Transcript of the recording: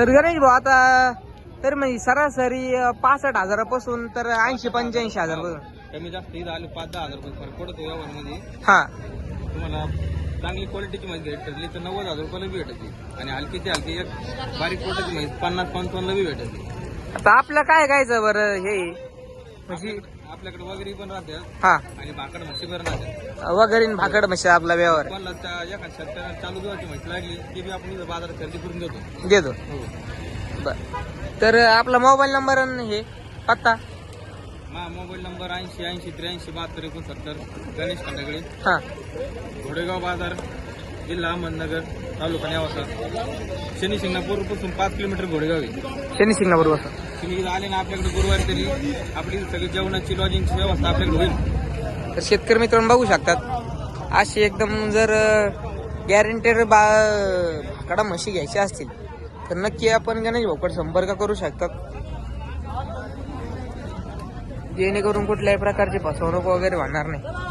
तर गणेश भाऊ आता तर म्हणजे सरासरी पासष्ट हजारापासून तर ऐंशी पंच्याऐंशी हजार कमी जास्त इथं आले पाच दहा हजार रुपये फरक पडतो व्यवहारमध्ये. हा. तुम्हाला चांगली क्वालिटीची म्हैस घ्यायची ठरली तर नव्वद हजार रुपयाला बी भेटते. आणि हलकीची हलकी एक बारीक पोटाची म्हैस पन्नास पंचावन्नला बी भेटते. आता आपलं काय गायचं बरं हे? म्हणजे आपल्याकडे वगैरे पण राहते. हा. आणि भाकड म्हशी पण राहते. वगैरे न भाकड म्हणजे आपला व्यवहार आहे. कोणाला त्या एखाद्या शेतकऱ्याला चालू दिवाची म्हैस लागली ती बी आपण इथं बाजारात खरेदी करून देतो. देतो. हो. बर. तर आपला मोबाईल नंबर आणि हे पत्ता? मा मोबाईल नंबर ऐंशी ऐंशी त्र्याऐंशी बहात्तर एकोणसत्तर गणेश खंडागळे. हा. घोडेगाव बाजार जिल्हा अहमदनगर तालुका नेवासा. शनी शिंगणापूरपासून पाच किलोमीटर घोडेगाव आहे. शनी सिंगला बरोबर तुम्ही आले ना आपल्याकडे गुरुवारी तरी आपली सगळी जेवणाची लॉजिंगची व्यवस्था आपल्याकडे होईल. तर शेतकरी मित्रांनो बघू शकतात अशी एकदम जर गॅरंटेड बा कडा म्हशी घ्यायच्या असतील तर नक्की आपण गणेश भाऊकडे संपर्क करू शकतात. जेणेकरून कुठल्याही प्रकारची फसवणूक वगैरे होणार नाही.